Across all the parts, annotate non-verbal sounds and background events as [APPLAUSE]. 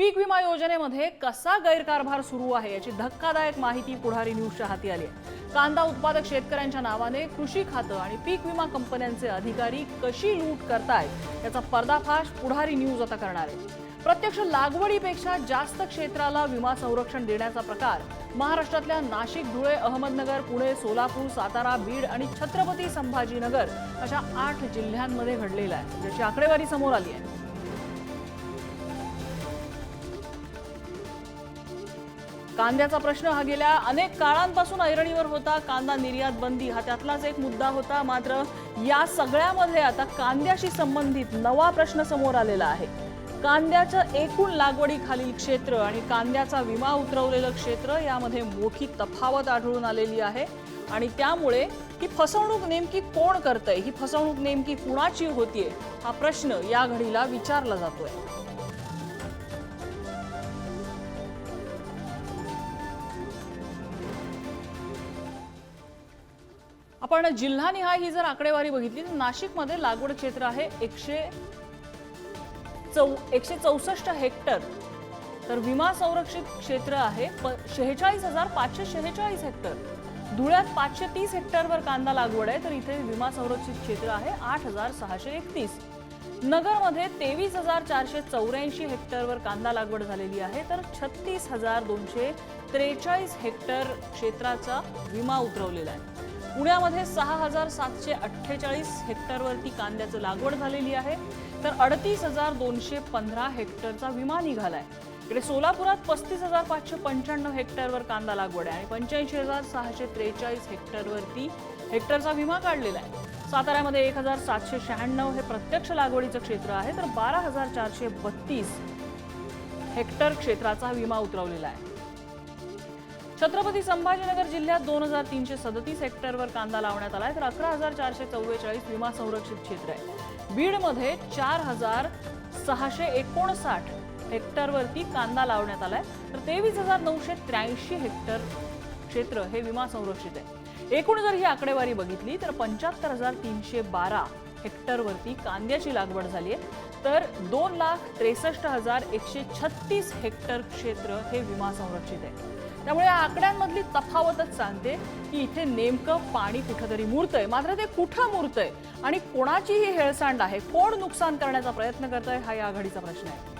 पीक विमा योजनेमध्ये कसा गैरकारभार सुरू आहे याची धक्कादायक माहिती पुढारी न्यूजच्या हाती आली आहे. कांदा उत्पादक शेतकऱ्यांच्या नावाने कृषी खातं आणि पीक विमा कंपन्यांचे अधिकारी कशी लूट करतायत याचा पर्दाफाश पुढारी न्यूज आता करणार आहे. प्रत्यक्ष लागवडीपेक्षा जास्त क्षेत्राला विमा संरक्षण देण्याचा प्रकार महाराष्ट्रातल्या नाशिक धुळे अहमदनगर पुणे सोलापूर सातारा बीड आणि छत्रपती संभाजीनगर अशा आठ जिल्ह्यांमध्ये घडलेला आहे. ज्याची आकडेवारी समोर आली आहे. कांद्याचा प्रश्न हा गेल्या अनेक काळांपासून ऐरणीवर होता. कांदा निर्यात बंदी हा त्यातलाच एक मुद्दा होता. मात्र या सगळ्यामध्ये आता कांद्याशी संबंधित नवा प्रश्न समोर आलेला आहे. कांद्याचं एकूण लागवडीखालील क्षेत्र आणि कांद्याचा विमा उतरवलेलं क्षेत्र यामध्ये मोठी तफावत आढळून आलेली आहे. आणि त्यामुळे ही फसवणूक नेमकी कोण करतंय? ही फसवणूक नेमकी कुणाची होतीये? हा प्रश्न या घडीला विचारला जातोय. आपण जिल्हानिहाय ही जर आकडेवारी बघितली तर नाशिकमध्ये लागवड क्षेत्र आहे एकशे चौ एकशे चौसष्ट हेक्टर. तर विमा संरक्षित क्षेत्र आहे शेहेचाळीस हजार पाचशे शेहेचाळीस हेक्टर. धुळ्यात पाचशे तीस हेक्टरवर कांदा लागवड आहे तर इथे विमा संरक्षित क्षेत्र आहे आठ हजार सहाशे एकतीस. नगरमध्ये तेवीस हजार चारशे चौऱ्याऐंशी हेक्टरवर कांदा लागवड झालेली आहे तर छत्तीस हजार दोनशे त्रेचाळीस हेक्टर क्षेत्राचा विमा उतरवलेला आहे. पुण्यामध्ये सहा हजार सातशे अठ्ठेचाळीस हेक्टरवरती कांद्याचं लागवड झालेली आहे. तर अडतीस हजार दोनशे पंधरा हेक्टरचा विमा निघालाय. इकडे सोलापुरात पस्तीस हजार पाचशे पंच्याण्णव हेक्टरवर कांदा लागवड आहे आणि पंच्याऐंशी हजार सहाशे त्रेचाळीस हेक्टरवरती हेक्टरचा विमा काढलेला आहे. साताऱ्यामध्ये एक हजार सातशे शहाण्णव हे प्रत्यक्ष लागवडीचं क्षेत्र आहे तर बारा हजार चारशे बत्तीस हेक्टर क्षेत्राचा विमा उतरवलेला आहे. छत्रपती संभाजीनगर जिल्ह्यात दोन हजार तीनशे सदतीस हेक्टरवर कांदा लावण्यात आलाय तर अकरा हजार चारशे चव्वेचाळीस विमा संरक्षित क्षेत्र आहे. बीडमध्ये चार हजार सहाशे एकोणसाठ हेक्टरवरती कांदा लावण्यात आलाय तर तेवीस हजार नऊशे त्र्याऐंशी हेक्टर क्षेत्र हे विमा संरक्षित आहे. एकूण जर ही आकडेवारी बघितली तर पंच्याहत्तर हजार तीनशे बारा हेक्टरवरती कांद्याची लागवड झाली आहे तर दोन लाख त्रेसष्ट हजार एकशे छत्तीस हेक्टर क्षेत्र हे विमा संरक्षित आहे. त्यामुळे या आकड्यांमधली तफावतच सांगते की इथे नेमकं पाणी कुठंतरी मुरतंय. मात्र ते कुठं मुरतंय आणि कोणाची ही हेळसांड आहे कोण नुकसान करण्याचा प्रयत्न करतंय हा या आघाडीचा प्रश्न आहे.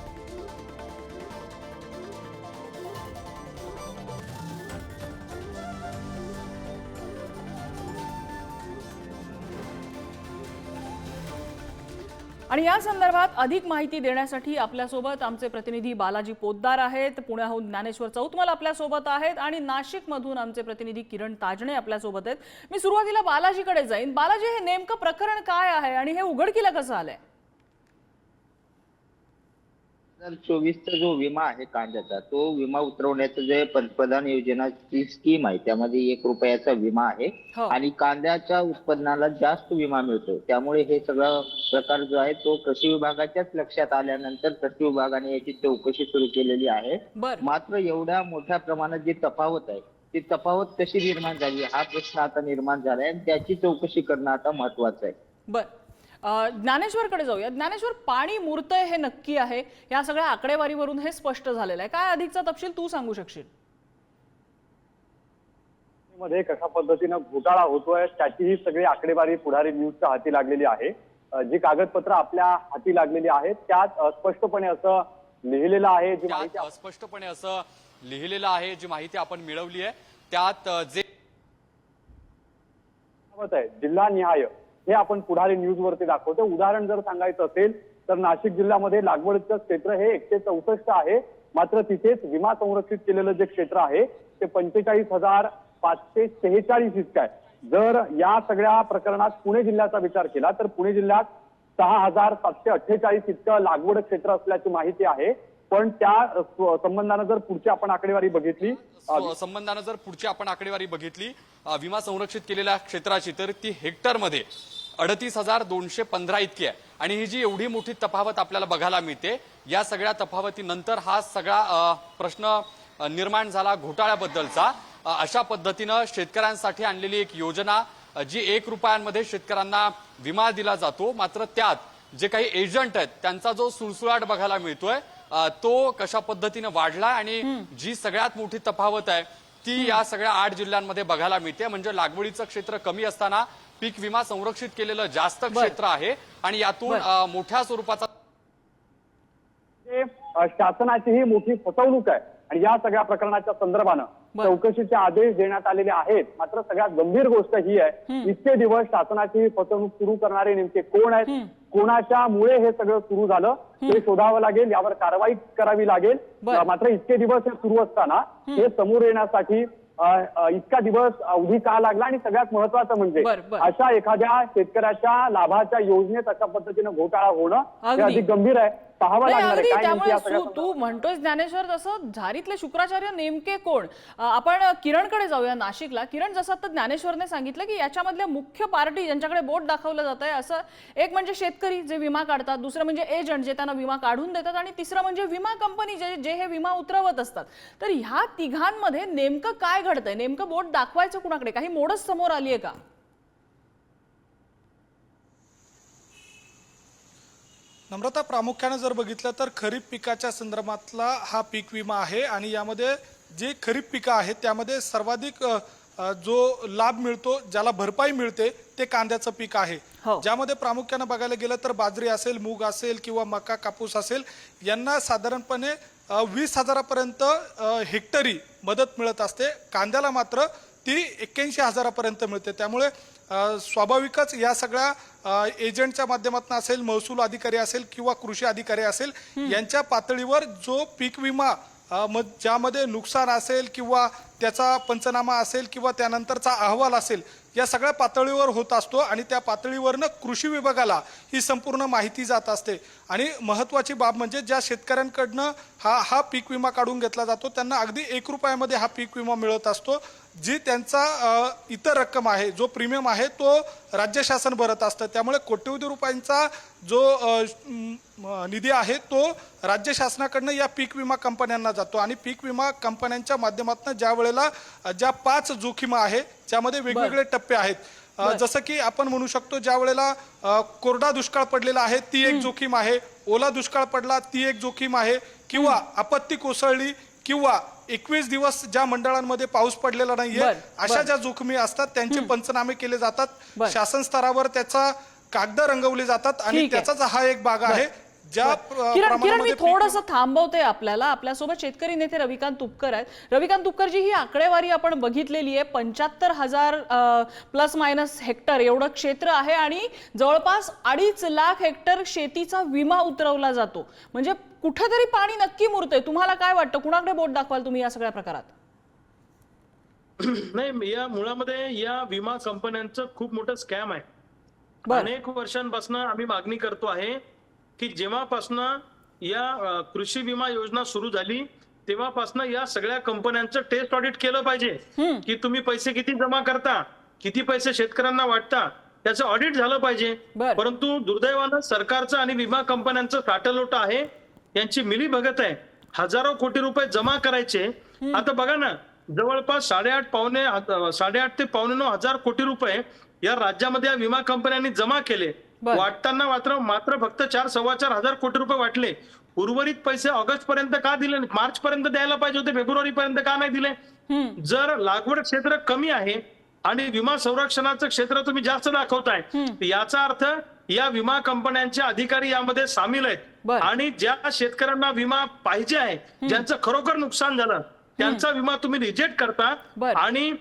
आणि या संदर्भात अधिक माहिती देण्यासाठी आपल्यासोबत आमचे प्रतिनिधी बालाजी पोद्दार आहेत. पुण्याहून ज्ञानेश्वर चौतमल आपल्यासोबत आहेत आणि नाशिकमधून आमचे प्रतिनिधी किरण ताजणे आपल्यासोबत आहेत. मी सुरुवातीला बालाजीकडे जाईन. बालाजी हे नेमकं प्रकरण काय आहे आणि हे उघडकीला कसं आलंय? चोवीसचा जो विमा आहे कांद्याचा तो विमा उतरवण्याचं जे पंतप्रधान योजनाची स्कीम आहे त्यामध्ये एक रुपयाचा विमा आहे हो. आणि कांद्याच्या उत्पन्नाला जास्त विमा मिळतो त्यामुळे हे सगळा प्रकार जो आहे तो कृषी विभागाच्याच लक्षात आल्यानंतर कृषी विभागाने याची चौकशी सुरू केलेली आहे. बर. मात्र एवढ्या मोठ्या प्रमाणात जी तफावत आहे ती तफावत कशी निर्माण झाली हा प्रश्न आता निर्माण झालाय आणि त्याची चौकशी करणं आता महत्वाचं आहे. बर. ज्ञानेश्वरकडे जाऊया. ज्ञानेश्वर पाणी मुरतंय हे नक्की आहे. या सगळ्या आकडेवारीवरून हे स्पष्ट झालेलं आहे. काय अधिकचा तपशील तू सांगू शकशील? मध्ये कशा पद्धतीनं घोटाळा होतोय त्याची ही सगळी आकडेवारी पुढारी न्यूजच्या हाती लागलेली आहे. जी कागदपत्र आपल्या हाती लागलेली आहेत त्यात स्पष्टपणे असं लिहिलेलं आहे जी माहिती त्यात स्पष्टपणे असं लिहिलेलं आहे जी माहिती आपण मिळवली आहे. त्यात जे दाखवत आहे जिल्हा निहाय हे आपण पुढारी न्यूज वरती दाखवतो. उदाहरण जर सांगायचं असेल तर नाशिक जिल्ह्यामध्ये लागवडीचं क्षेत्र हे एकशे चौसष्ट आहे. मात्र तिथेच विमा संरक्षित केलेलं जे क्षेत्र आहे ते पंचेचाळीस हजार पाचशे शेहेचाळीस इतकं आहे. जर या सगळ्या प्रकरणात पुणे जिल्ह्याचा विचार केला तर पुणे जिल्ह्यात सहा हजार सातशे अठ्ठेचाळीस इतकं लागवड क्षेत्र असल्याची माहिती आहे. पण त्या संबंधानं जर पुढची आपण आकडेवारी बघितली संबंधानं जर पुढची आपण आकडेवारी बघितली विमा संरक्षित केलेल्या क्षेत्राची तर ती हेक्टरमध्ये अडतीस हजार दोनशे पंधरा इतकी आहे. आणि ही जी एवढी मोठी तफावत आपल्याला बघायला मिळते या सगळ्या तफावतीनंतर हा सगळा प्रश्न निर्माण झाला घोटाळ्याबद्दलचा. अशा पद्धतीनं शेतकऱ्यांसाठी आणलेली एक योजना जी एक रुपयांमध्ये शेतकऱ्यांना विमा दिला जातो. मात्र त्यात जे काही एजंट आहेत त्यांचा जो सुळसुळाट बघायला मिळतोय तो कशा पद्धतीने वाढला आणि जी सगळ्यात मोठी तफावत आहे ती या सगळ्या आठ जिल्ह्यांमध्ये बघायला मिळते. म्हणजे लागवडीचं क्षेत्र कमी असताना पीक विमा संरक्षित केलेलं जास्त क्षेत्र आहे आणि यातून मोठ्या स्वरूपाचा हे, शासनाची ही मोठी फसवणूक आहे. आणि या सगळ्या प्रकरणाच्या संदर्भानं. चौकशीचे आदेश देण्यात आलेले आहेत. मात्र सगळ्यात गंभीर गोष्ट ही आहे. इतके दिवस शासनाची फसवणूक सुरू करणारे नेमके कोण आहेत? कोणाच्या मुळे हे सगळं सुरू झालं? ते शोधावं लागेल यावर कारवाई करावी लागेल. मात्र इतके दिवस हे सुरू असताना हे समोर येण्यासाठी इतका दिवस अवधी का लागला? आणि सगळ्यात महत्वाचं म्हणजे. अशा एखाद्या शेतकऱ्याच्या लाभाच्या योजनेत अशा पद्धतीनं घोटाळा होणं हे. अधिक गंभीर आहे. पाहावं लागणार आहे. अगदी काय नेमकी त्यामुळे या सगळ्या तू तू म्हणतोय ज्ञानेश्वर तसं झारीतले शुक्राचार्य नेमके कोण? आपण किरणकडे जाऊया नाशिकला. किरण जसं आता ज्ञानेश्वरने सांगितलं की याच्यामधल्या मुख्य पार्टी ज्यांच्याकडे बोट दाखवलं जात आहे असं एक म्हणजे शेतकरी जे विमा काढतात दुसरं म्हणजे एजंट जे त्यांना विमा काढून देतात आणि तिसरं म्हणजे विमा कंपनी जे जे हे विमा उतरवत असतात. तर ह्या तिघांमध्ये नेमकं काय घडतंय? नेमकं बोट दाखवायचं कुणाकडे? काही मोडच समोर आली आहे का? नम्रता प्रामुख्याने जर बघितलं तर खरीप पिकाच्या संदर्भातला हा पीक विमा आहे आणि यामध्ये जे खरीप पिकं आहेत त्यामध्ये सर्वाधिक जो लाभ मिळतो ज्याला भरपाई मिळते ते कांद्याचं पीक आहे. हो. ज्यामध्ये प्रामुख्याने बघायला गेलं तर बाजरी असेल मूग असेल किंवा मका कापूस असेल यांना साधारणपणे वीस हजारापर्यंत हेक्टरी मदत मिळत असते. कांद्याला मात्र ती एक्क्याऐंशी हजारापर्यंत मिळते. त्यामुळे स्वाभाविकच या सगळ्या एजंटच्या माध्यमातून असेल महसूल अधिकारी असेल किंवा कृषी अधिकारी असेल यांच्या पातळीवर जो पीक विमा अ, म- ज्यामध्ये नुकसान असेल किंवा त्याचा पंचनामा असेल किंवा त्यानंतरचा अहवाल असेल या सगळ्या पातळीवर होत असतो आणि त्या पातळीवरनं कृषी विभागाला ही संपूर्ण माहिती जात असते. आणि महत्त्वाची बाब म्हणजे ज्या शेतकऱ्यांकडनं हा हा पीक विमा काढून घेतला जातो त्यांना अगदी एक रुपयामध्ये हा पीक विमा मिळत असतो जी त्यांचा इतर रक्कम आहे जो प्रीमियम आहे तो राज्य शासन भरत असतं. त्यामुळे कोट्यवधी रुपयांचा जो निधी आहे तो राज्य शासनाकडनं या पीक विमा कंपन्यांना जातो. आणि पीक विमा कंपन्यांच्या माध्यमातून ज्या वेळेला ज्या पाच जोखीम आहे ज्यामध्ये वेगवेगळे टप्पे आहेत. जसं की आपण म्हणू शकतो ज्या वेळेला कोरडा दुष्काळ पडलेला आहे ती एक जोखीम आहे. ओला दुष्काळ पडला ती एक जोखीम आहे. किंवा आपत्ती कोसळली किंवा एकवीस दिवस ज्या मंडळांमध्ये पाऊस पडलेला नाहीये अशा. ज्या जोखमी असतात त्यांचे पंचनामे केले जातात. शासन स्तरावर त्याचा कागद रंगवले जातात आणि. त्याचाच हा एक भाग आहे. ज्या किरण किरण मी थोडस थांबवते आपल्याला. आपल्यासोबत शेतकरी नेते रविकांत तुपकर आहेत. रविकांत तुपकरजी ही आकडेवारी आपण बघितलेली आहे. पंच्याहत्तर हजार प्लस मायनस हेक्टर एवढं क्षेत्र आहे आणि जवळपास अडीच लाख हेक्टर शेतीचा विमा उतरवला जातो. म्हणजे कुठेतरी पाणी नक्की मुरतंय. तुम्हाला काय वाटतं? कुणाकडे बोट दाखवाल तुम्ही या सगळ्या प्रकारात? [CLEARS THROAT] नाही या मुळामध्ये या विमा कंपन्यांचं खूप मोठं स्कॅम आहे. अनेक वर्षांपासून आम्ही मागणी करतो आहे की जेव्हापासून या कृषी विमा योजना सुरू झाली तेव्हापासून या सगळ्या कंपन्यांचं टेस्ट ऑडिट केलं पाहिजे. की तुम्ही पैसे किती जमा करता किती पैसे शेतकऱ्यांना वाटता त्याचं ऑडिट झालं पाहिजे. परंतु दुर्दैवानं सरकारचं आणि विमा कंपन्यांचं साठलोट आहे. यांची मिली भगत आहे. हजारो कोटी रुपये जमा करायचे. आता बघा ना जवळपास साडेआठ पावणे साडेआठ ते पावणे नऊ हजार कोटी रुपये या राज्यामध्ये या विमा कंपन्यांनी जमा केले. वाटताना मात्र मात्र फक्त चार सव्वा चार हजार कोटी रुपये वाटले. उर्वरित पैसे ऑगस्ट पर्यंत का दिले मार्च पर्यंत द्यायला पाहिजे होते फेब्रुवारी पर्यंत का नाही दिले? जर लागवड क्षेत्र कमी आहे आणि विमा संरक्षणाचं क्षेत्र तुम्ही जास्त दाखवताय याचा अर्थ या विमा कंपन्यांचे अधिकारी यामध्ये सामील आहेत. आणि ज्या शेतकऱ्यांना विमा पाहिजे आहे ज्यांचं खरोखर नुकसान झालं त्यांचा विमा तुम्ही रिजेक्ट करता. आणि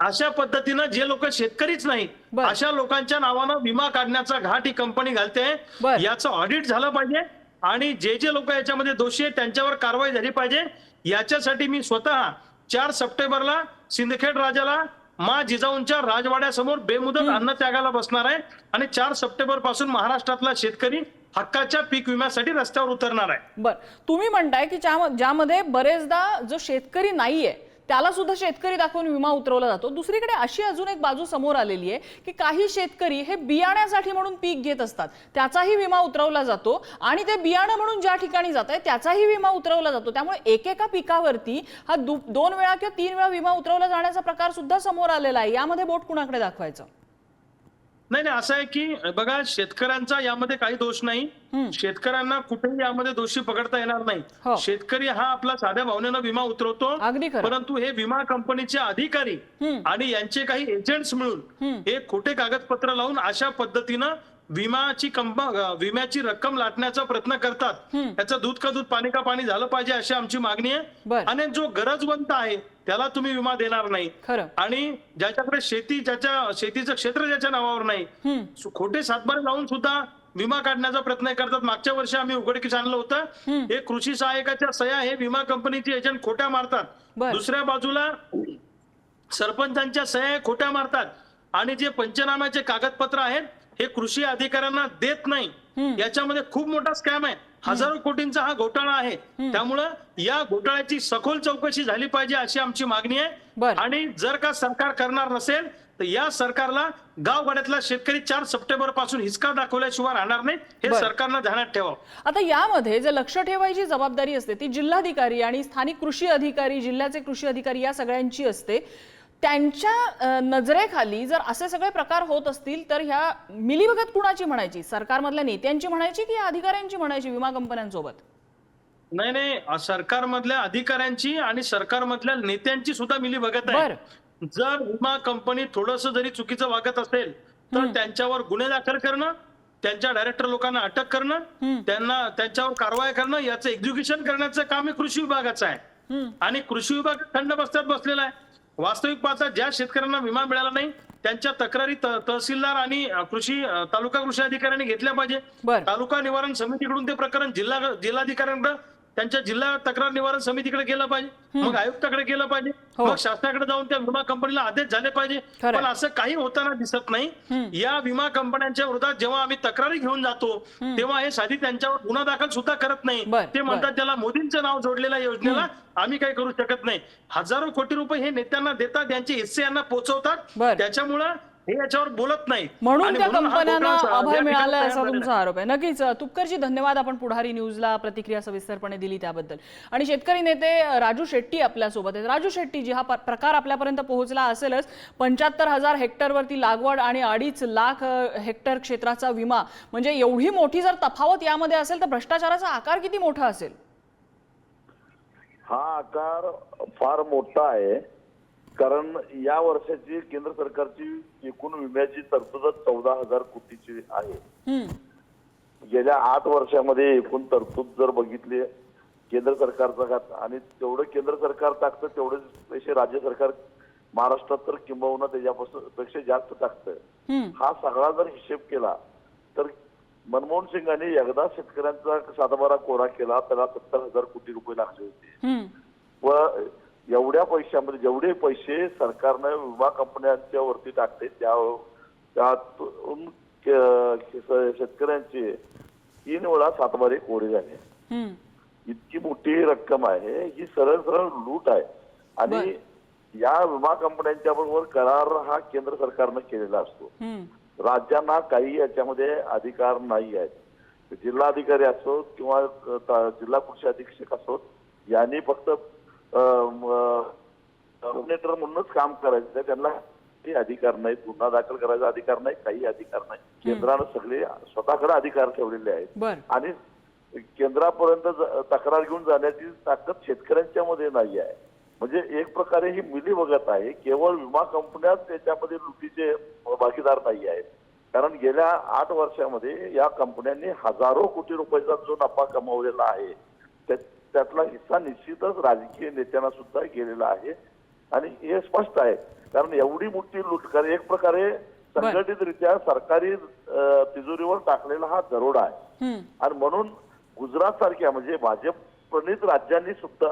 अशा पद्धतीनं जे लोक शेतकरीच नाही. अशा लोकांच्या नावानं विमा काढण्याचा घाट ही कंपनी घालते. याचं ऑडिट झालं पाहिजे आणि जे जे लोक याच्यामध्ये दोषी आहेत त्यांच्यावर कारवाई झाली पाहिजे. याच्यासाठी मी स्वतः चार सप्टेंबरला सिंदखेड राजाला मा जिजाऊंच्या राजवाड्यासमोर बेमुदत अन्नत्यागाला बसणार आहे आणि चार सप्टेंबरपासून महाराष्ट्रातला शेतकरी हक्काच्या पीक विम्यासाठी रस्त्यावर उतरणार आहे. बर. तुम्ही म्हणताय की ज्या- ज्यामध्ये बरेचदा जो शेतकरी नाहीये त्याला सुद्धा शेतकरी दाखवून विमा उतरवला जातो. दुसरीकडे अशी अजून एक बाजू समोर आलेली आहे की काही शेतकरी हे बियाण्यासाठी म्हणून पीक घेत असतात. त्याचाही विमा उतरवला जातो आणि ते बियाणं म्हणून ज्या ठिकाणी जात आहे त्याचाही विमा उतरवला जातो. त्यामुळे एकेका पिकावरती हा दु- दोन वेळा किंवा तीन वेळा विमा उतरवला जाण्याचा प्रकार सुद्धा समोर आलेला आहे. यामध्ये बोट कुणाकडे दाखवायचं? नाही नाही असं आहे की बघा शेतकऱ्यांचा यामध्ये काही दोष नाही. शेतकऱ्यांना कुठेही यामध्ये दोषी पकडता येणार हो. नाही शेतकरी हा आपला साध्या भावनेनं विमा उतरवतो. परंतु हे विमा कंपनीचे अधिकारी. आणि यांचे काही एजंट्स मिळून. हे खोटे कागदपत्र लावून अशा पद्धतीनं विमाची कंप विम्याची रक्कम लाटण्याचा प्रयत्न करतात. त्याचं दूध का दूध पाणी का पाणी झालं पाहिजे अशी आमची मागणी आहे. आणि जो गरजवंत आहे त्याला तुम्ही विमा देणार नाही. आणि ज्याच्याकडे शेती ज्याच्या शेतीचं क्षेत्र ज्याच्या नावावर नाही खोटे सातबारे लावून सुद्धा विमा काढण्याचा प्रयत्न करतात. मागच्या वर्षी आम्ही उघडकीस आणलं होतं. हे कृषी सहाय्यकाच्या सह्या हे विमा कंपनीचे एजंट खोट्या मारतात. दुसऱ्या बाजूला सरपंचांच्या सह्या हे खोट्या मारतात. आणि जे पंचनाम्याचे कागदपत्र आहेत हे कृषी अधिकाऱ्यांना देत नाही. याच्यामध्ये खूप मोठा स्कॅम आहे. हजारो कोटींचा हा घोटाळा आहे. त्यामुळं या घोटाळ्याची सखोल चौकशी झाली पाहिजे अशी आमची मागणी. आहे. आणि जर का सरकार करणार नसेल तर या सरकारला गावगाड्यातला शेतकरी चार सप्टेंबरपासून हिसका दाखवल्याशिवाय राहणार नाही. हे. सरकारनं ध्यानात ठेवावं. आता यामध्ये जे लक्ष ठेवायची जबाबदारी असते ती जिल्हाधिकारी आणि स्थानिक कृषी अधिकारी जिल्ह्याचे कृषी अधिकारी या सगळ्यांची असते. त्यांच्या नजरेखाली जर असे सगळे प्रकार होत असतील तर ह्या मिलीभगत कुणाची म्हणायची? सरकारमधल्या नेत्यांची म्हणायची की अधिकाऱ्यांची म्हणायची विमा कंपन्यांसोबत? नाही नाही. सरकारमधल्या अधिकाऱ्यांची आणि सरकारमधल्या नेत्यांची सुद्धा मिली बघत बर. आहे जर विमा कंपनी थोडस जरी चुकीचं वागत असेल तर त्यांच्यावर गुन्हे दाखल करणं त्यांच्या डायरेक्टर लोकांना अटक करणं त्यांना त्यांच्यावर कारवाई करणं याचं एक्झिक्युशन करण्याचं काम हे कृषी विभागाचं आहे. आणि कृषी विभाग थंड बसत्यात बसलेला आहे. वास्तविक पाहता ज्या शेतकऱ्यांना विमा मिळाला नाही त्यांच्या तक्रारी तहसीलदार आणि कृषी तालुका कृषी अधिकाऱ्यांनी घेतल्या पाहिजे. तालुका निवारण समितीकडून ते प्रकरण जिल्हा जिल्हाधिकाऱ्यांकडे त्यांच्या जिल्हा तक्रार निवारण समितीकडे गेलं पाहिजे. मग आयुक्ताकडे गेलं पाहिजे. हो. मग शासनाकडे जाऊन त्या विमा कंपनीला आदेश झाले पाहिजे. पण असं काही होताना दिसत नाही. या विमा कंपन्यांच्या विरोधात जेव्हा आम्ही तक्रारी घेऊन जातो तेव्हा हे साधी त्यांच्यावर गुन्हा दाखल सुद्धा करत नाही. ते. म्हणतात त्याला मोदींचं नाव जोडलेल्या योजनेला आम्ही काही करू शकत नाही. हजारो कोटी रुपये हे नेत्यांना देतात यांचे हिस्से यांना पोहोचवतात. त्याच्यामुळं हे याच्यावर बोलत नाही म्हणून त्या कंपन्यांना अभय मिळालं असा तुमचा आरोप आहे. नक्कीच तुपकरजी धन्यवाद आपण पुढारी न्यूजला प्रतिक्रिया सविस्तरपणे दिली त्याबद्दल. आणि शेतकरी नेते राजू शेट्टी आपल्यासोबत आहेत. राजू शेट्टी जी हा प्रकार आपल्यापर्यंत पोहोचला असेलच पंच्याहत्तर हजार हेक्टरवरती लागवड आणि अडीच लाख हेक्टर क्षेत्राचा विमा म्हणजे एवढी मोठी जर तफावत यामध्ये असेल तर भ्रष्टाचाराचा आकार किती मोठा असेल? हा आकार फार मोठा आहे. कारण या वर्षाची केंद्र सरकारची एकूण विम्याची तरतूदच चौदा हजार कोटीची आहे. गेल्या आठ वर्षामध्ये एकूण तरतूद जर बघितली केंद्र सरकारचा खात आणि तेवढं केंद्र सरकार टाकतं तेवढेच पैसे राज्य सरकार महाराष्ट्रात तर किंबहुना त्याच्यापासून पेक्षा जास्त टाकतं. हा सगळा जर हिशेब केला तर मनमोहन सिंगांनी एकदा शेतकऱ्यांचा सातबारा कोरा केला त्याला सत्तर हजार कोटी रुपये लागले होते. व एवढ्या पैशामध्ये जेवढे पैसे सरकारनं विमा कंपन्यांच्या वरती टाकले त्या त्यातून शेतकऱ्यांचे तीन वेळा सातबारे कोरे झाले. इतकी मोठी रक्कम आहे ही सरळ सरळ लूट आहे. आणि या विमा कंपन्यांच्या बरोबर करार हा केंद्र सरकारनं केलेला असतो. राज्यांना काही याच्यामध्ये अधिकार नाही आहेत. जिल्हाधिकारी असोत किंवा जिल्हा कृषी अधीक्षक असोत यांनी फक्त ऑर्डिनेटर म्हणूनच काम करायचं त्यांना काही अधिकार नाही गुन्हा दाखल करायचा अधिकार नाही काही अधिकार नाही. केंद्रानं सगळे स्वतःकडे अधिकार ठेवलेले आहेत. आणि केंद्रापर्यंत तक्रार घेऊन जाण्याची ताकद शेतकऱ्यांच्या मध्ये नाही आहे. म्हणजे एक प्रकारे ही मिली बघत आहे. केवळ विमा कंपन्याच त्याच्यामध्ये लुटीचे भागीदार नाही आहेत. कारण गेल्या आठ वर्षामध्ये या कंपन्यांनी हजारो कोटी रुपयाचा जो नफा कमावलेला आहे त्या- त्यातला हिस्सा निश्चितच राजकीय नेत्यांना सुद्धा गेलेला आहे. आणि हे स्पष्ट आहे. कारण एवढी मोठी लूट कारण एक प्रकारे संघटितरित्या सरकारी तिजोरीवर टाकलेला हा दरोडा आहे. आणि म्हणून गुजरात सारख्या म्हणजे भाजप प्रणित राज्यांनी सुद्धा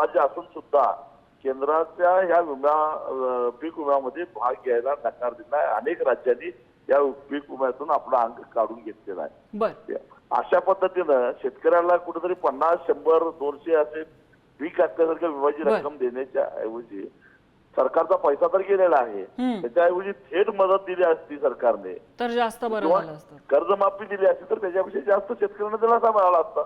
राज्य असून सुद्धा केंद्राच्या ह्या विमा पीक विम्यामध्ये भाग घ्यायला नकार दिला आहे. अनेक राज्यांनी या पीक विम्यातून आपला अंग काढून घेतलेला आहे. अशा पद्धतीनं शेतकऱ्याला कुठेतरी पन्नास शंभर दोनशे असे पीक असल्यासारख्या विम्याची बर. रक्कम देण्याच्या ऐवजी सरकारचा पैसा तर गेलेला आहे. त्याच्याऐवजी थेट मदत दिली असती सरकारने तर जास्त कर्जमाफी दिली असती तर त्याच्यापेक्षा जास्त शेतकऱ्यांना दिलासा मिळाला असता.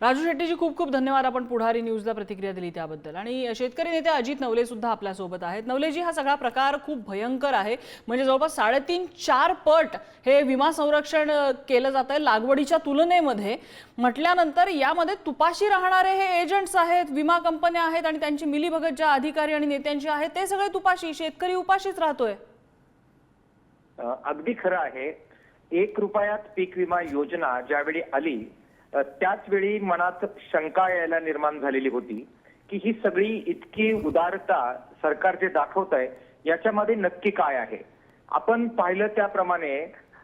राजू शेट्टीजी खूप खूप धन्यवाद आपण पुढारी न्यूजला प्रतिक्रिया दिली त्याबद्दल. आणि शेतकरी नेते अजित नवले सुद्धा आपल्यासोबत आहेत. नवलेजी हा सगळा प्रकार खूप भयंकर आहे. म्हणजे जवळपास साडेतीन चार पट हे विमा संरक्षण केलं जात आहे लागवडीच्या तुलनेमध्ये. म्हटल्यानंतर यामध्ये तुपाशी राहणारे हे एजंट्स आहेत विमा कंपन्या आहेत आणि त्यांची मिलीभगत ज्या अधिकारी आणि नेत्यांची आहे ते सगळे तुपाशी शेतकरी उपाशीच राहतोय. अगदी खरं आहे. एक रुपयात पीक विमा योजना ज्यावेळी आली त्याच वेळी मनात शंका यायला निर्माण झालेली होती की ही सगळी इतकी उदारता सरकार जे दाखवत आहे याच्यामध्ये नक्की काय आहे? आपण पाहिलं त्याप्रमाणे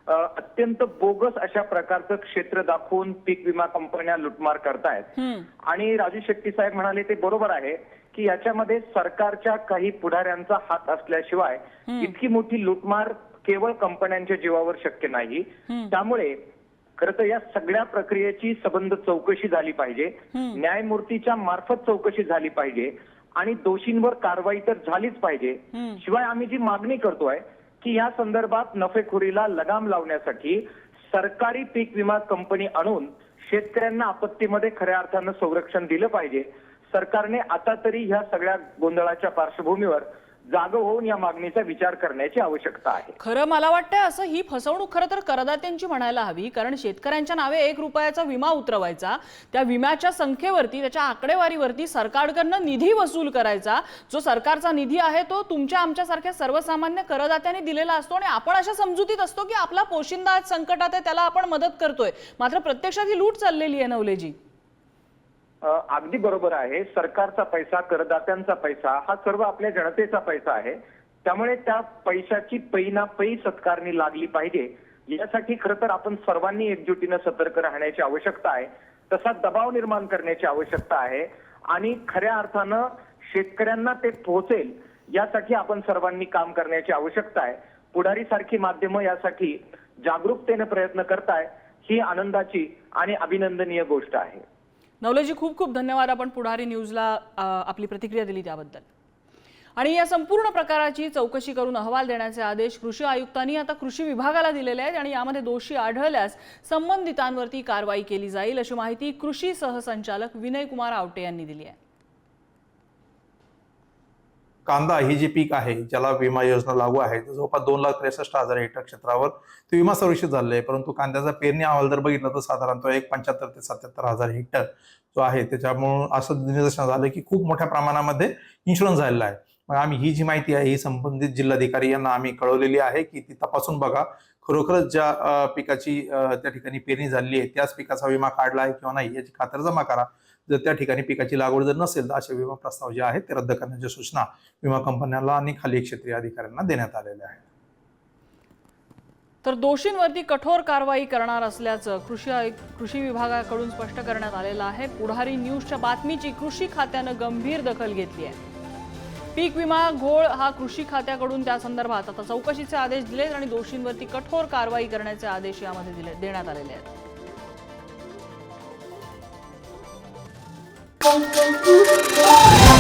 अत्यंत बोगस अशा प्रकारचं क्षेत्र दाखवून पीक विमा कंपन्या लुटमार करतायत. आणि राजू शेट्टी साहेब म्हणाले ते बरोबर आहे की याच्यामध्ये सरकारच्या काही पुढाऱ्यांचा हात असल्याशिवाय इतकी मोठी लुटमार केवळ कंपन्यांच्या जीवावर शक्य नाही. त्यामुळे खरं तर या सगळ्या प्रक्रियेची सबंध चौकशी झाली पाहिजे. न्यायमूर्तीच्या मार्फत चौकशी झाली पाहिजे आणि दोषींवर कारवाई तर झालीच पाहिजे. शिवाय आम्ही जी मागणी करतोय की या संदर्भात नफेखोरीला लगाम लावण्यासाठी सरकारी पीक विमा कंपनी आणून शेतकऱ्यांना आपत्तीमध्ये खऱ्या अर्थानं संरक्षण दिलं पाहिजे. सरकारने आता तरी ह्या सगळ्या गोंधळाच्या पार्श्वभूमीवर जाग होऊन या मागणीचा विचार करण्याची आवश्यकता आहे. खरं मला वाटतंय असं ही फसवणूक खरं तर करदात्यांची म्हणायला हवी कारण शेतकऱ्यांच्या नावे एक रुपयाचा विमा उतरवायचा त्या विम्याच्या संख्येवरती त्याच्या आकडेवारीवरती सरकारकडनं निधी वसूल करायचा. जो सरकारचा निधी आहे तो तुमच्या आमच्यासारख्या सर्वसामान्य करदात्यांनी दिलेला असतो आणि आपण अशा समजुतीत असतो की आपला पोशिंदा आज संकटात आहे त्याला आपण मदत करतोय. मात्र प्रत्यक्षात ही लूट चाललेली आहे नवलेजी. अगदी बरोबर आहे. सरकारचा पैसा करदात्यांचा पैसा हा सर्व आपल्या जनतेचा पैसा आहे. त्यामुळे त्या पैशाची पै ना पै सत्कारणी लागली पाहिजे. यासाठी खरं तर आपण सर्वांनी एकजुटीनं सतर्क राहण्याची आवश्यकता आहे. तसा दबाव निर्माण करण्याची आवश्यकता आहे. आणि खऱ्या अर्थानं शेतकऱ्यांना ते पोहोचेल यासाठी आपण सर्वांनी काम करण्याची आवश्यकता आहे. पुढारी सारखी माध्यमं यासाठी जागरूकतेने प्रयत्न करताय ही आनंदाची आणि अभिनंदनीय गोष्ट आहे. नवलेजी खूप खूप धन्यवाद आपण पुढारी न्यूजला आपली प्रतिक्रिया दिली त्याबद्दल. आणि या संपूर्ण प्रकाराची चौकशी करून अहवाल देण्याचे आदेश कृषी आयुक्तांनी आता कृषी विभागाला दिलेले आहेत आणि यामध्ये दोषी आढळल्यास संबंधितांवरती कारवाई केली जाईल अशी माहिती कृषी सहसंचालक विनय कुमार आवटे यांनी दिली आहे. कांदा ही जी पीक आहे ज्याला विमा योजना लागू आहे जवळपास दोन लाख त्रेसष्ट हजार हेक्टर क्षेत्रावर ते विमा संरक्षित झाले आहे परंतु कांद्याचा पेरणी अहवाल जर बघितला तर साधारणतः एक पंच्याहत्तर ते सत्याहत्तर हजार हेक्टर जो आहे त्याच्यामुळं असं निदर्शन झालं की खूप मोठ्या प्रमाणामध्ये इन्शुरन्स झालेला आहे. मग आम्ही ही जी माहिती आहे ही संबंधित जिल्हाधिकारी यांना आम्ही कळवलेली आहे की ती तपासून बघा. खरोखरच ज्या पिकाची त्या ठिकाणी पेरणी झालेली आहे त्याच पिकाचा विमा काढला आहे किंवा नाही याची खातरजमा करा. जर त्या ठिकाणी पिकाची लागवड जर नसेल तर असे विमा प्रस्ताव जे आहेत ते रद्द करण्याच्या सूचना विमा कंपन्यांना आणि खाली क्षेत्रीय अधिकाऱ्यांना देण्यात आलेल्या आहेत. तर दोषींवरती कठोर कारवाई करणार असल्याचं कृषी कृषी विभागाकडून स्पष्ट करण्यात आलेलं आहे. पुढारी न्यूजच्या बातमीची कृषी खात्यानं गंभीर दखल घेतली आहे. पीक विमा घोळ हा कृषी खात्याकडून त्या संदर्भात आता चौकशीचे आदेश दिलेत आणि दोषींवरती कठोर कारवाई करण्याचे आदेश यामध्ये दिले देण्यात आलेले आहेत. Bom, bom, bom.